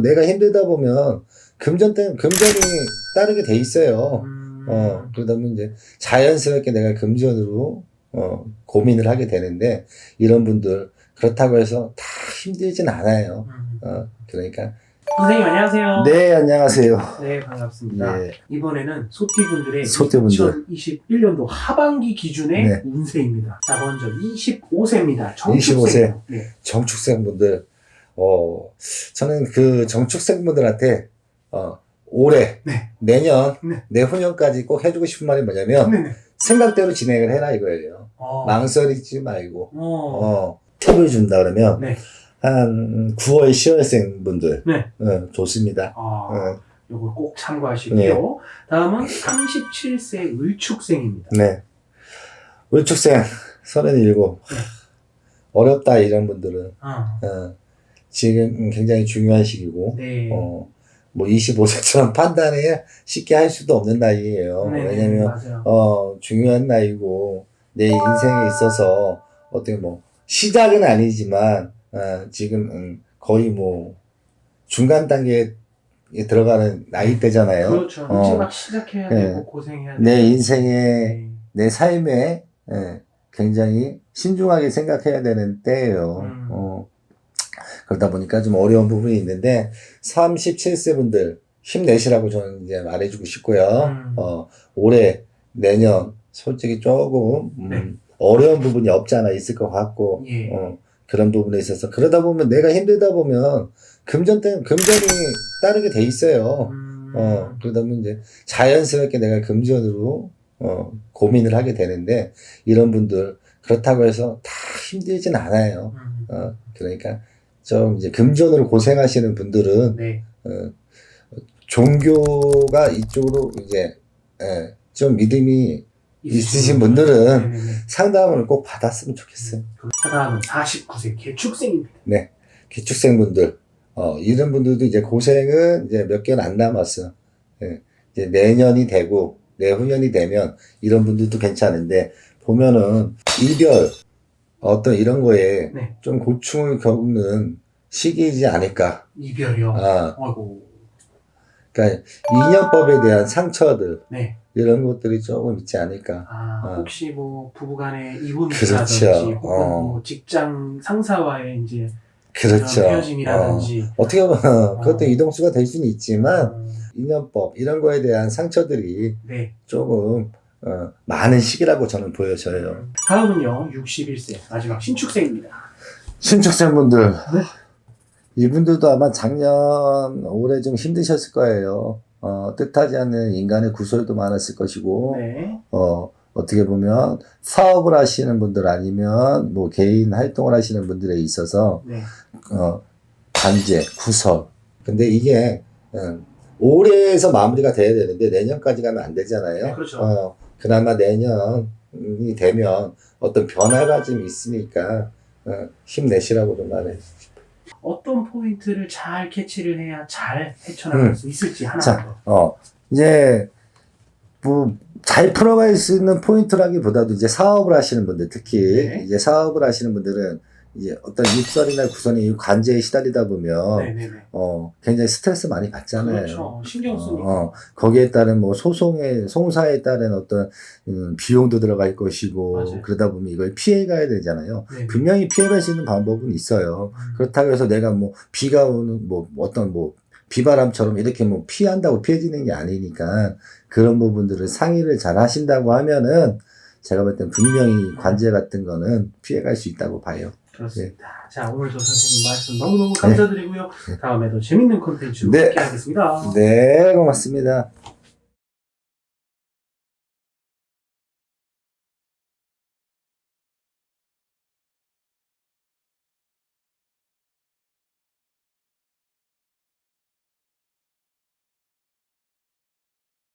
내가 힘들다 보면 금전 때 금전이 따르게 돼 있어요. 음, 어, 그러다 보면 이제 자연스럽게 내가 금전으로 어, 고민을 하게 되는데 이런 분들 그렇다고 해서 다 힘들진 않아요. 음. 어, 그러니까 선생님 안녕하세요. 네 안녕하세요. 네, 반갑습니다. 예. 이번에는 소띠분들의 소띠분들. 2021년도 하반기 기준의 네. 운세입니다. 자, 먼저 25세입니다. 25세. 네. 정축생 분들 어 저는 그 정축생 분들한테 어 올해 네. 내년 네. 내후년까지 꼭 해주고 싶은 말이 뭐냐면 네. 네. 생각대로 진행을 해라 이거예요. 어. 망설이지 말고 어. 어 팁을 준다 그러면 네. 한 9월 10월생 분들 네. 어, 좋습니다. 아, 어, 요걸 꼭 참고하시고요. 다음은 37세 을축생입니다. 네. 울축생 37 네. 어렵다 이런 분들은 아, 어, 지금 굉장히 중요한 시기고 네. 어, 뭐 25세처럼 판단해 쉽게 할 수도 없는 나이예요. 네, 왜냐면 맞아요. 어, 중요한 나이고 내 인생에 있어서 어떻게 뭐 시작은 아니지만 어, 지금 음, 거의 뭐 중간 단계에 들어가는 나이대잖아요. 그렇죠. 어, 이제 막 시작해야 네. 되고 고생해야 되고. 내 인생에 네. 내 삶에 예, 굉장히 신중하게 생각해야 되는 때예요. 음. 어, 그러다 보니까 좀 어려운 부분이 있는데 37세 분들 힘내시라고 저는 이제 말해주고 싶고요. 음. 어, 올해 내년 솔직히 조금 음, 네. 어려운 부분이 없지 않아 있을 것 같고 예. 어, 그런 부분에 있어서 그러다 보면 내가 힘들다 보면 금전 때 금전이 따르게 돼 있어요. 음. 어, 그러다 보면 이제 자연스럽게 내가 금전으로 어, 고민을 하게 되는데 이런 분들 그렇다고 해서 다 힘들진 않아요. 음. 어, 그러니까 좀 이제 금전으로 고생하시는 분들은 네. 어, 종교가 이쪽으로 이제 예, 좀 믿음이 있으신 분들은 네네네. 상담을 꼭 받았으면 좋겠어요. 자, 다음은 49세 개축생입니다. 기축생분들, 어, 이런 분들도 이제 고생은 이제 몇 개는 안 남았어. 예, 이제 내년이 되고, 내후년이 되면 이런 분들도 괜찮은데, 보면은 이별, 어떤 이런 거에 네. 좀 고충을 겪는 시기이지 않을까. 이별이요. 아, 아이고. 그러니까 인연법에 대한 상처들, 네. 이런 것들이 조금 있지 않을까. 아, 어. 혹시 뭐 부부간의 이혼이라든지 그렇죠. 혹은 어. 뭐 직장 상사와의 이제 그렇죠. 헤어짐이라든지 어, 떻게 보면 그것도 어. 이동수가 될 수는 있지만, 어, 인연법, 이런 거에 대한 상처들이 네. 조금 어, 많은 시기라고 저는 보여져요. 다음은요. 61세 마지막 신축생입니다. 신축생분들 네. 이분들도 아마 작년 올해 좀 힘드셨을 거예요. 어, 뜻하지 않는 인간의 구설도 많았을 것이고 네. 어, 어떻게 보면 사업을 하시는 분들 아니면 뭐 개인 활동을 하시는 분들에 있어서 네. 어, 관제, 구설. 근데 이게 음, 올해에서 마무리가 돼야 되는데 내년까지 가면 안 되잖아요. 네, 그렇죠. 어, 그나마 내년이 되면 어떤 변화가 좀 있으니까 어, 힘내시라고 좀 말해. 어떤 포인트를 잘 캐치를 해야 잘 헤쳐나갈 음. 수 있을지 하나 자. 더. 어, 이제 뭐 잘 풀어갈 수 있는 포인트라기보다도 이제 사업을 하시는 분들 특히 네. 이제 사업을 하시는 분들은 이제 어떤 입설이나 구선이 관제에 시달리다 보면 네네네. 어, 굉장히 스트레스 많이 받잖아요. 그렇죠. 신경 쓰니까. 어, 거기에 따른 뭐 소송에 송사에 따른 어떤 음, 비용도 들어갈 것이고 맞아요. 그러다 보면 이걸 피해 가야 되잖아요. 네. 분명히 피해 갈 수 있는 방법은 있어요. 음. 그렇다고 해서 내가 뭐 비가 오는 뭐 어떤 뭐 비바람처럼 이렇게 뭐 피한다고 피해지는 게 아니니까 그런 부분들을 상의를 잘 하신다고 하면은 제가 볼 땐 분명히 관제 같은 거는 피해갈 수 있다고 봐요. 그렇습니다. 자, 오늘도 선생님 말씀 너무너무 감사드리고요. 다음에도 재밌는 콘텐츠로 네. 함께 하겠습니다. 네, 고맙습니다.